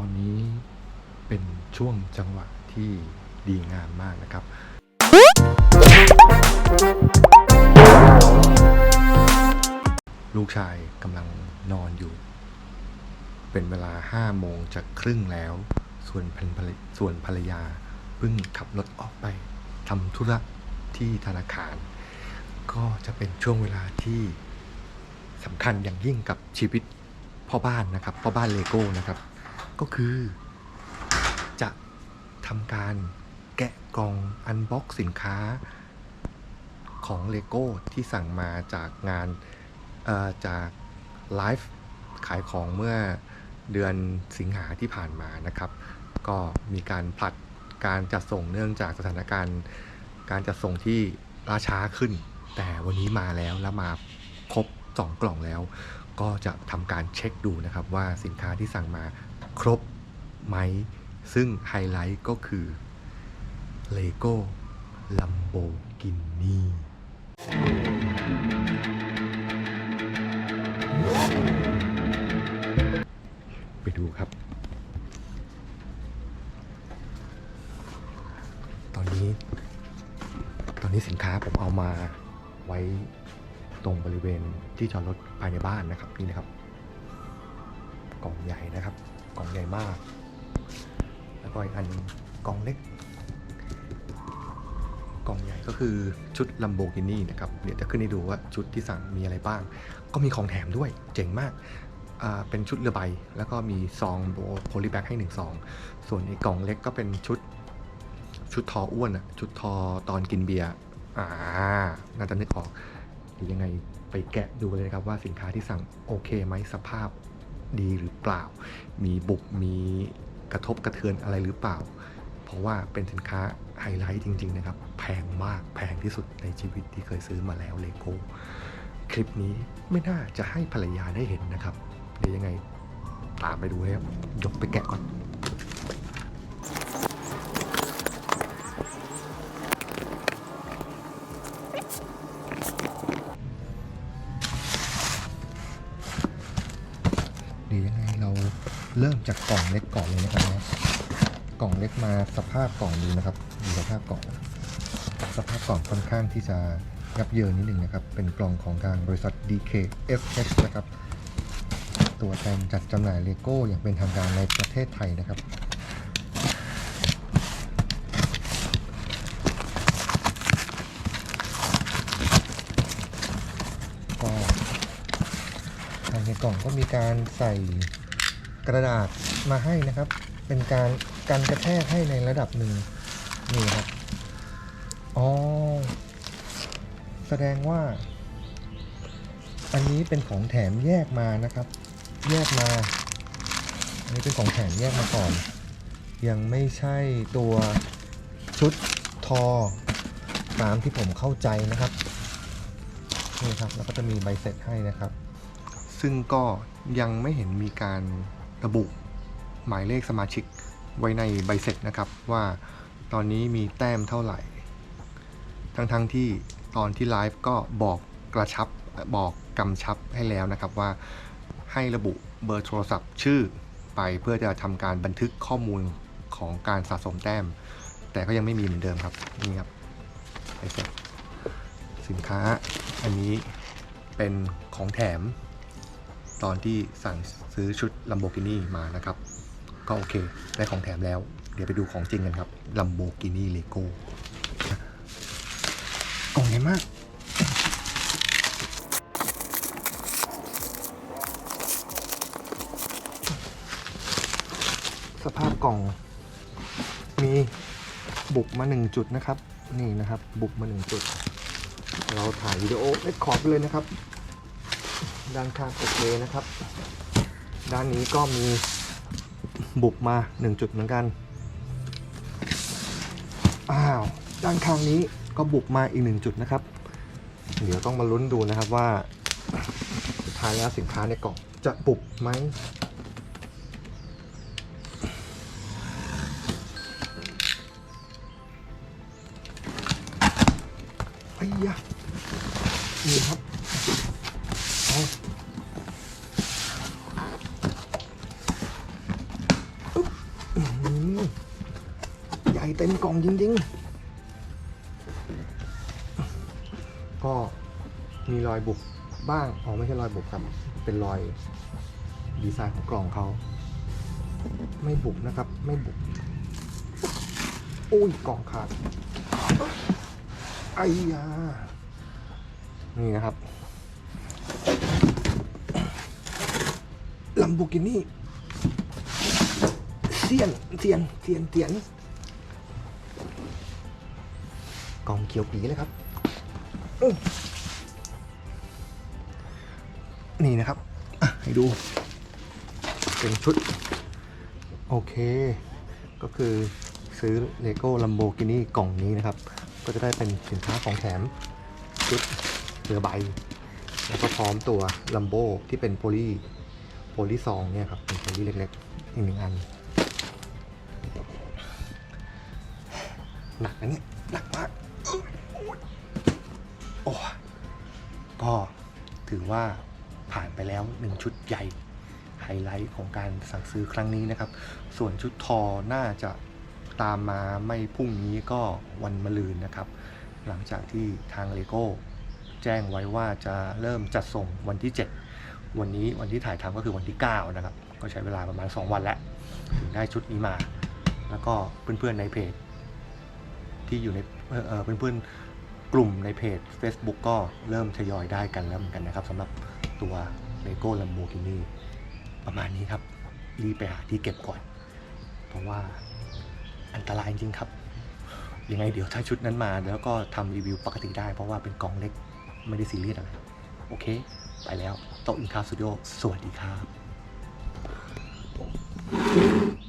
ตอนนี้เป็นช่วงจังหวะที่ดีงามมากนะครับ ลูกชายกำลังนอนอยู่ เป็นเวลาห้าโมงจะครึ่งแล้ว ส่วนภรรยส่วนภรรยาเพิ่งขับรถออกไปทำธุระที่ธนาคาร ก็จะเป็นช่วงเวลาที่สำคัญอย่างยิ่งกับชีวิตพ่อบ้านนะครับพ่อบ้านเลโก้นะครับ ก็คือ จะทำการแกะกล่องอันบ็อกสินค้าของเลโก้ที่สั่งมาจากงานจากไลฟ์ขายของเมื่อเดือนสิงหาที่ผ่านมานะครับ ก็มีการผลัดการจัดส่งเนื่องจากสถานการณ์การจัดส่งที่ล่าช้าขึ้น แต่วันนี้มาแล้วแล้วมาครบ 2 กล่องแล้ว ก็จะทำการเช็คดูนะครับว่าสินค้าที่สั่งมา ครบไหม ซึ่งไฮไลท์ก็คือ Lego Lamborghini ไปดูครับ ตอนนี้ ตอนนี้สินค้าผมเอามาไว้ตรงบริเวณที่จอดรถภายในบ้านนะครับ นี่นะครับ กล่องใหญ่นะครับ กล่องใหญ่มาก แล้วก็อีกอันกล่องเล็ก กล่องใหญ่ก็คือชุด Lamborghini นะครับ เดี๋ยวจะขึ้นให้ดูว่าชุดที่สั่งมีอะไรบ้าง ก็มีของแถมด้วย เจ๋งมาก เป็นชุดเรือใบ แล้วก็มีซองโพลีแบ็กให้หนึ่งซอง ส่วนในกล่องเล็กก็เป็นชุดชุดทออ้วนอะชุดทอตอนกินเบียร์ อ่า น่าจะนึกออกเดี๋ยวยังไงไปแกะดูเลยครับว่าสินค้าที่สั่งโอเคไหมสภาพ ดีหรือเปล่า มีบุบมีกระทบกระเทือนอะไรหรือเปล่า เพราะว่าเป็นสินค้าไฮไลท์จริง ๆ นะครับ แพงมากแพงที่สุดในชีวิตที่เคยซื้อมาแล้วเลโก้คลิปนี้ไม่น่าจะให้ภรรยาได้เห็นนะครับ เดี๋ยวยังไงตามไปดูเลยครับยกไปแกะก่อน เดี๋ยวยังไงเราเริ่มจากกล่องเล็กก่อนเลยนะครับนะกล่องเล็กมาสภาพกล่องดูนะครับดูสภาพกล่อง สภาพกล่องค่อนข้างที่จะยับเยินนิดหนึ่งนะครับ เป็นกล่องของทางบริษัท DKFH นะครับ ตัวแทนจัดจำหน่ายเลโก้อย่างเป็นทางการในประเทศไทยนะครับ ก็ภายในกล่องก็มีการใส่กระดาษมาให้นะครับ เป็นการกันกระแทกให้ในระดับหนึ่งนี่ครับอ๋อแสดงว่า อันนี้เป็นของแถมแยกมานะครับ แยกมา อันนี้เป็นของแถมแยกมาก่อน ยังไม่ใช่ตัวชุดทอตามที่ผมเข้าใจนะครับนี่ครับแล้วก็จะมีใบเสร็จให้นะครับ ซึ่งก็ยังไม่เห็นมีการระบุหมายเลขสมาชิกไว้ในใบเสร็จนะครับว่าตอนนี้มีแต้มเท่าไหร่ ทั้งๆทที่ตอนที่ไลฟ์ก็บอกกระชับบอกกำชับให้แล้วนะครับว่าให้ระบุเบอร์โทรศัพท์ชื่อไปเพื่อจะทำการบันทึกข้อมูลของการสะสมแต้ม แต่ก็ยังไม่มีเหมือนเดิมครับนี่ครับใบเสร็จสินค้าอันนี้เป็นของแถม ตอนที่สั่งซื้อชุด Lamborghini มานะครับ ก็โอเค ได้ของแถมแล้ว เดี๋ยวไปดูของจริงกันครับ Lamborghini Lego กล่องใหญ่มากสภาพกล่องมีบุกมาหนึ่งจุดนะครับ นี่นะครับ บุกมาหนึ่งจุด เราถ่ายวิดีโอเรคคอร์ดไปเลยนะครับ ด้านข้างโอเคนะครับ ด้านนี้ก็มีบุกมาหนึ่งจุดเหมือนกัน อ้าว ด้านข้างนี้ก็บุกมาอีกหนึ่งจุดนะครับ เดี๋ยวต้องมาลุ้นดูนะครับว่าสุดท้ายแล้วสินค้าในกล่องจะบุกไหมไอ้ยะนี่ครับ ส่เต็มกล่องจริงๆ ก็มีรอยบุบบ้าง อ๋อ ไม่ใช่รอยบุบครับ เป็นรอยดีไซน์ของกล่องเขา ไม่บุบนะครับ ไม่บุบอุ้ยกล่องขาดไอ้ยา นี่นะครับลัมโบกินี่เซียนเซียนเซียนเตียน กล่องเขียวปีเลยครับ นี่นะครับให้ดู เป็นชุด โอเค ก็คือซื้อเลโก้ลัมโบกินี่กล่องนี้นะครับ ก็จะได้เป็นสินค้าของแถม ชุดเรือใบ แล้วก็พร้อมตัวลัมโบที่เป็นโพลีโพลีซองเนี่ยครับ เป็นโพลีเล็กๆ อีกหนึ่งอัน หนักนะเนี่ย โอ้ก็ถือว่าผ่านไปแล้วหนึ่งชุดใหญ่ ไฮไลท์ของการสั่งซื้อครั้งนี้นะครับ ส่วนชุดทอน่าจะตามมาไม่พรุ่งนี้ก็วันมะรืนนะครับ หลังจากที่ทางเลโก้แจ้งไว้ว่าจะเริ่มจัดส่งวันที่ 7 วันนี้วันที่ถ่ายทำก็คือวันที่ 9 นะครับ ก็ใช้เวลาประมาณ 2 วันแล้วถึงได้ชุดนี้มา แล้วก็เพื่อนๆในเพจที่อยู่ในเอ่อเอ่อเพื่อนๆ กลุ่มในเพจ Facebook ก็เริ่มทยอยได้กันแล้วเหมือนกันนะครับสำหรับตัว LEGO Lamborghini ประมาณนี้ครับ รีบไปหาที่เก็บก่อน เพราะว่าอันตรายจริงครับ ยังไงเดี๋ยวถ้าชุดนั้นมา แล้วก็ทำรีวิวปกติได้ เพราะว่าเป็นกล่องเล็กไม่ได้ซีเรียสอะไร โอเค ไปแล้วโต๊ะอินคาสตูดิโอสวัสดีครับ